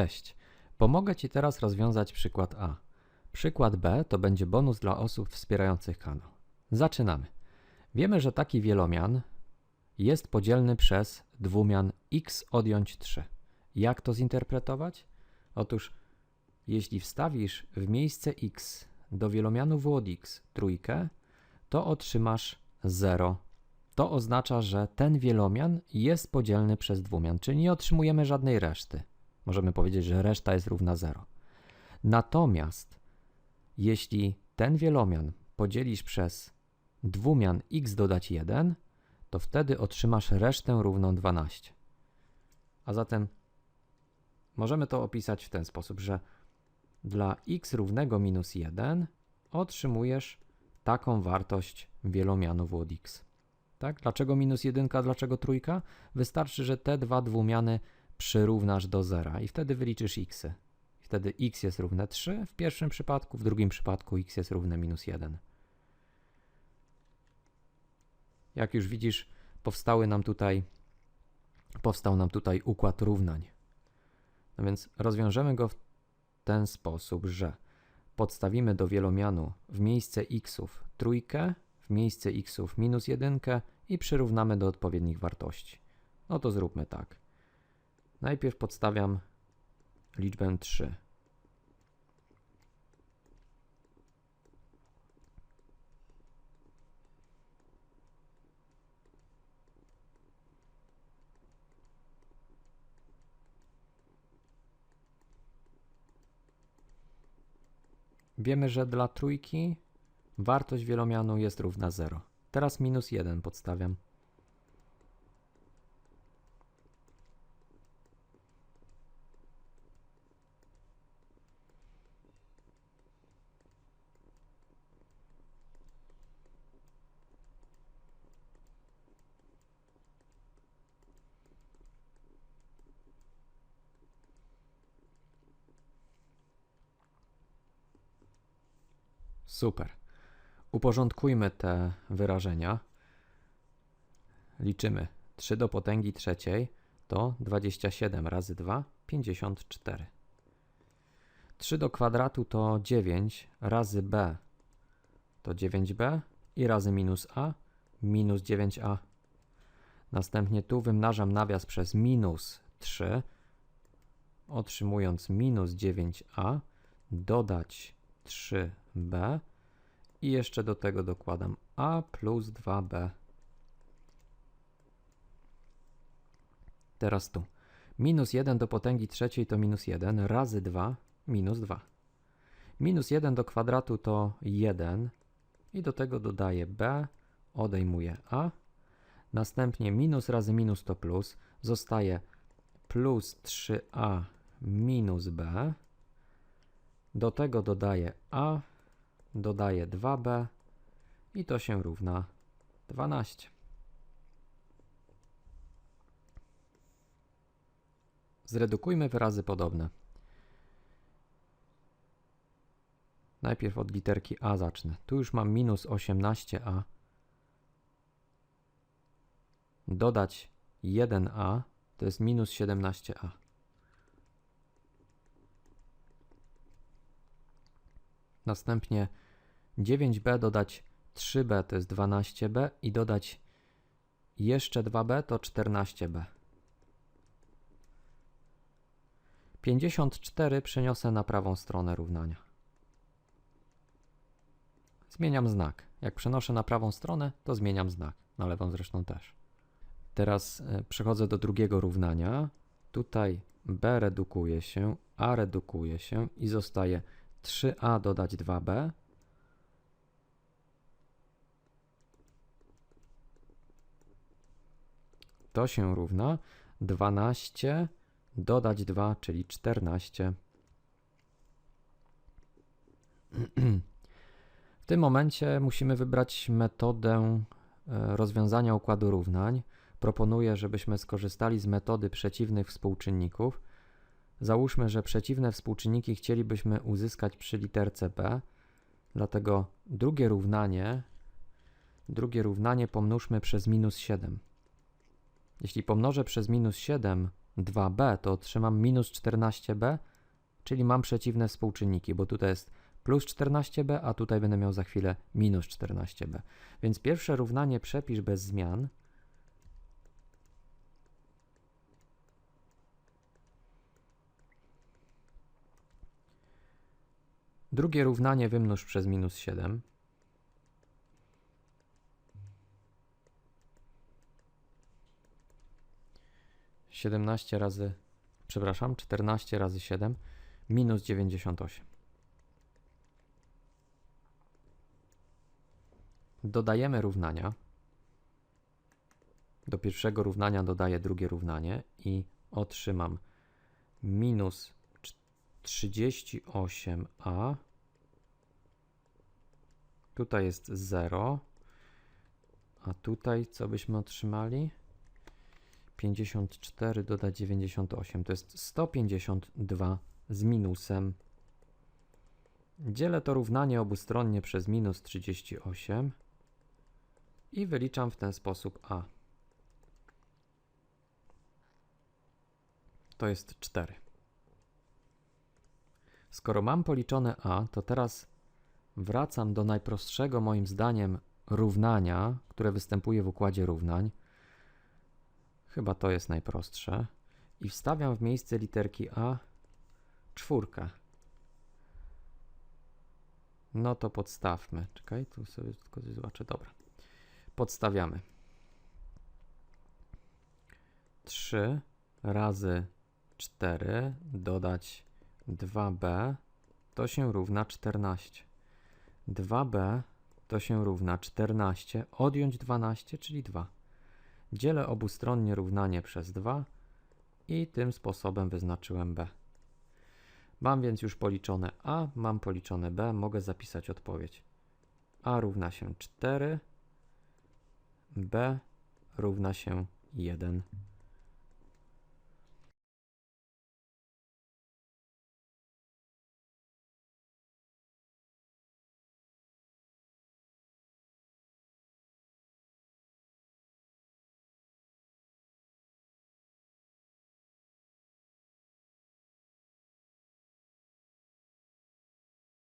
Cześć. Pomogę Ci teraz rozwiązać przykład A. Przykład B to będzie bonus dla osób wspierających kanał. Zaczynamy. Wiemy, że taki wielomian jest podzielny przez dwumian x odjąć 3. Jak to zinterpretować? Otóż, jeśli wstawisz w miejsce x do wielomianu w od x trójkę, to otrzymasz 0. To oznacza, że ten wielomian jest podzielny przez dwumian, czyli nie otrzymujemy żadnej reszty. Możemy powiedzieć, że reszta jest równa 0. Natomiast jeśli ten wielomian podzielisz przez dwumian x dodać 1, to wtedy otrzymasz resztę równą 12. A zatem możemy to opisać w ten sposób, że dla x równego minus 1 otrzymujesz taką wartość wielomianu w od x. Tak? Dlaczego minus 1, dlaczego trójka? Wystarczy, że te dwa dwumiany przyrównasz do zera i wtedy wyliczysz x. Wtedy x jest równe 3 w pierwszym przypadku, w drugim przypadku x jest równe minus 1. Jak już widzisz, powstały nam tutaj, powstał nam tutaj układ równań. No więc rozwiążemy go w ten sposób, że podstawimy do wielomianu w miejsce xów trójkę, w miejsce xów minus jedynkę i przyrównamy do odpowiednich wartości. No to zróbmy tak. Najpierw podstawiam liczbę 3. Wiemy, że dla trójki wartość wielomianu jest równa 0. Teraz minus 1 podstawiam. Super. Uporządkujmy te wyrażenia. Liczymy 3 do potęgi trzeciej to 27 razy 2, 54. 3 do kwadratu to 9 razy b to 9b i razy minus a minus 9a. Następnie tu wymnażam nawias przez minus 3, otrzymując minus 9a, dodać 3b i jeszcze do tego dokładam a plus 2b. Teraz tu. Minus 1 do potęgi trzeciej to minus 1 razy 2 minus 2. Minus 1 do kwadratu to 1 i do tego dodaję b, odejmuję a. Następnie minus razy minus to plus. Zostaje plus 3a minus b. Do tego dodaję a, dodaję 2b i to się równa 12. Zredukujmy wyrazy podobne. Najpierw od literki a zacznę. Tu już mam minus 18a. Dodać 1a to jest minus 17a. Następnie 9b dodać 3b to jest 12b i dodać jeszcze 2b to 14b. 54 przeniosę na prawą stronę równania. Zmieniam znak. Jak przenoszę na prawą stronę, to zmieniam znak. Na lewą zresztą też. Teraz e, przechodzę do drugiego równania. Tutaj b redukuje się, a redukuje się i zostaje 3a dodać 2b. To się równa 12 dodać 2, czyli 14. W tym momencie musimy wybrać metodę e, rozwiązania układu równań. Proponuję, żebyśmy skorzystali z metody przeciwnych współczynników. Załóżmy, że przeciwne współczynniki chcielibyśmy uzyskać przy literce b, dlatego drugie równanie, drugie równanie pomnóżmy przez minus 7. Jeśli pomnożę przez minus 7 2b, to otrzymam minus 14b, czyli mam przeciwne współczynniki, bo tutaj jest plus 14b, a tutaj będę miał za chwilę minus 14b. Więc pierwsze równanie przepisz bez zmian. Drugie równanie wymnóż przez minus 7. Siedemnaście razy, przepraszam, 14 razy 7 minus 98. Dodajemy równania. Do pierwszego równania dodaję drugie równanie i otrzymam minus 38a. Tutaj jest 0. A tutaj co byśmy otrzymali? 54 dodać 98 to jest 152 z minusem. Dzielę to równanie obustronnie przez minus 38 i wyliczam w ten sposób a. To jest 4. Skoro mam policzone a, to teraz wracam do najprostszego moim zdaniem równania, które występuje w układzie równań. Chyba to jest najprostsze. I wstawiam w miejsce literki a czwórkę. No to podstawmy. Czekaj, tu sobie tylko zobaczę. Dobra. Podstawiamy. 3 razy 4 dodać 2b to się równa 14. 2b to się równa 14, odjąć 12, czyli 2. Dzielę obustronnie równanie przez 2 i tym sposobem wyznaczyłem b. Mam więc już policzone a, mam policzone b, mogę zapisać odpowiedź. a równa się 4, b równa się 1.